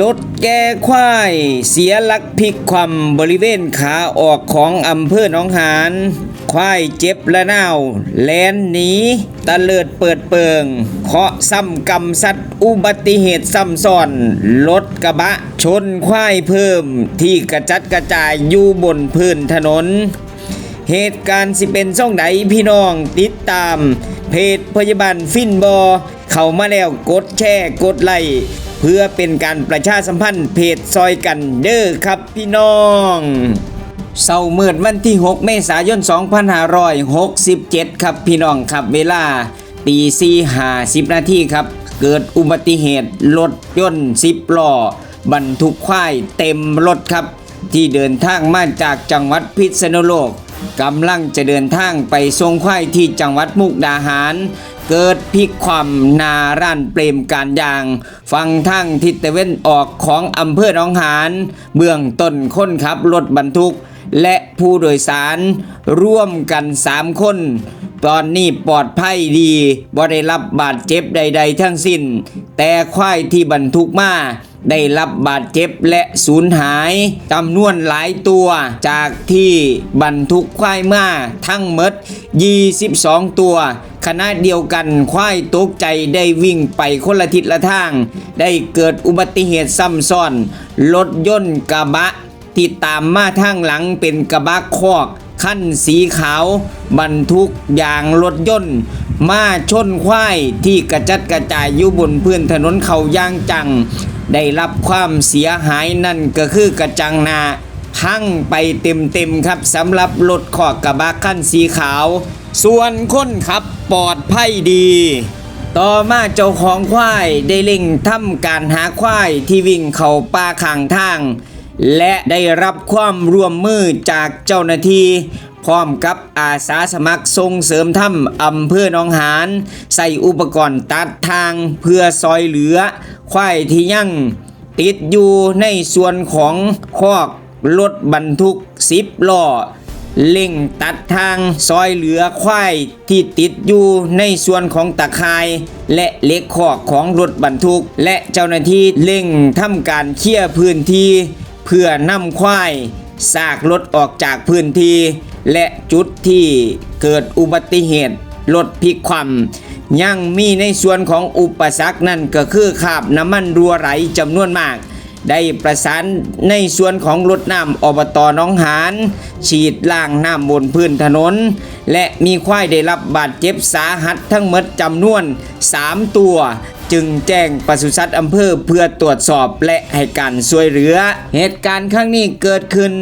รถแก้ควายเสียหลักพลิกความบริเวณขาออกของอำเภอหนองหานควายเจ็บและนาวแลนหนีตะเลิดเปิดเปิงเคาะซ้ำกำสัตว์อุบัติเหตุซ้ำซ้อนรถกระบะชนควายเพิ่มที่กระจัดกระจายอยู่บนพื้นถนน เหตุการณ์สิเป็นช่องไหนพี่น้องติดตาม เพจพยาบาลฟินบอ เข้ามาแล้วกดแชร์กดไลค์ เพื่อเป็นการประชาสัมพันธ์เพจซอยกันเด้อครับพี่น้องเศร้าเมื่อวันที่ 6 เมษายน 2567 ครับพี่น้องครับเวลาตีสี่ห้าสิบนาทีครับ เกิดอุบัติเหตุรถยนต์สิบล้อบรรทุกควายเต็มรถครับ ที่เดินทางมาจากจังหวัดพิษณุโลก กำลังจะเดินทางไปส่งควายที่จังหวัดมุกดาหาร เกิดพลิกความนาร้านเปรมการยาง ฟังทางทิศตะเว้นออกของอำเภอหนองหานเบื้องต้นคนขับรถบรรทุก และผู้โดยสารร่วมกัน 3 คน ตอนนี้ปลอดภัยดีบ่ได้รับบาดเจ็บใด ๆ ทั้งสิ้น แต่ควายที่บรรทุกมา ได้รับบาดเจ็บและสูญหายจำนวนหลายตัวจากที่บรรทุกควายมาทั้งหมด 22 ตัวขณะเดียวกันควายตกใจได้วิ่งไปคนละทิศละทาง ได้เกิดอุบัติเหตุซ้ำซ้อนรถยนต์กระบะ ที่ตามมาทางหลังเป็นกระบะคอกขั้นสีขาว บรรทุกยางรถยนต์มาชนควายที่กระจัดกระจายอยู่บนพื้นถนนเขาย่างจัง ได้รับความเสียหายนั่นก็คือกระจังหนาพังไปเต็มๆครับสำหรับรถขอกกระบะขั้นสีขาว ส่วนคนขับปลอดภัยดี ต่อมาเจ้าของควายได้เร่งทำการหาควายที่วิ่งเข้าป่าข้างทาง และได้รับความร่วมมือจากเจ้าหน้าที่ พร้อมกับอาสาสมัครส่งเสริมถ้ำอำเภอหนองหานใส่อุปกรณ์ตัดทางเพื่อซอยเหลือ ควายที่ยั่งติดอยู่ในส่วนของคอกรถบรรทุกสิบล้อเล่งตัดทางซอยเหลือควายที่ติดอยู่ในส่วนของตะข่าย และเล็กขอกของรถบรรทุก และเจ้าหน้าที่เร่งทำการเคลียร์พื้นที่ เพื่อนำควายซากรถออกจากพื้นที่ และจุดที่เกิดอุบัติเหตุรถพลิกคว่ำยังมีในส่วนของอุปสรรคนั่นก็คือขาบน้ำมันรัวไหลจำนวนมาก ได้ประสานในส่วนของรถน้ำอบตน้องหานฉีดล้างน้ำบนพื้นถนน และมีควายได้รับบาดเจ็บสาหัสทั้งหมดจำนวน 3 ตัวจึงแจ้งปศุสัตว์อำเภอเพื่อตรวจสอบและให้การช่วยเหลือ เหตุการณ์ครั้งนี้เกิดขึ้น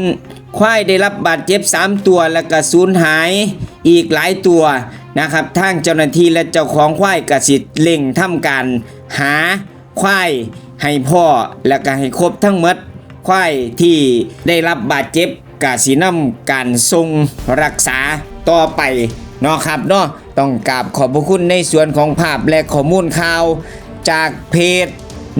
ควายได้รับบาดเจ็บ 3 ตัวและก็สูญหายอีกหลายตัวนะครับทางเจ้าหน้าที่และเจ้าของควายกสิทธิ์เร่งทำการหาควายให้พ่อและก็ให้ครบทั้งหมดควายที่ได้รับบาดเจ็บกสีน้ำการทรงรักษาต่อไปเนาะครับเนาะต้องกราบขอบพระคุณในส่วนของภาพและข้อมูลข่าว จากเพจ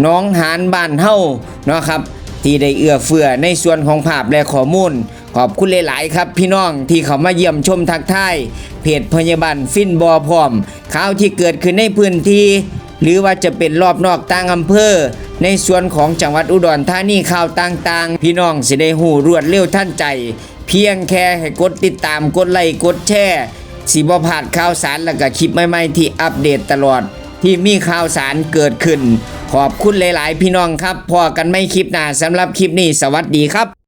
น้องหานบ้านเฮ้าเนาะครับ ที่ได้เอื้อเฟื้อในส่วนของภาพและข้อมูล ขอบคุณหลาย ๆ ครับพี่น้องที่เขามาเยี่ยมชมทักทายเพจพยาบาลฟินบอพร้อมข่าวที่เกิดขึ้นในพื้นที่ หรือว่าจะเป็นรอบนอกต่างอำเภอ ในส่วนของจังหวัดอุดรธานีข่าวต่าง ๆ พี่น้องสิได้หูรวดเร็วท่านใจ เพียงแค่ให้กดติดตามกดไลค์กดแชร์สิบ่พลาดข่าวสารและก็คลิปใหม่ ๆ ที่อัปเดตตลอด ที่มีข่าวสารเกิดขึ้น ขอบคุณหลาย ๆ พี่น้องครับพอกันไม่คลิปหน้าสำหรับคลิปนี้สวัสดีครับ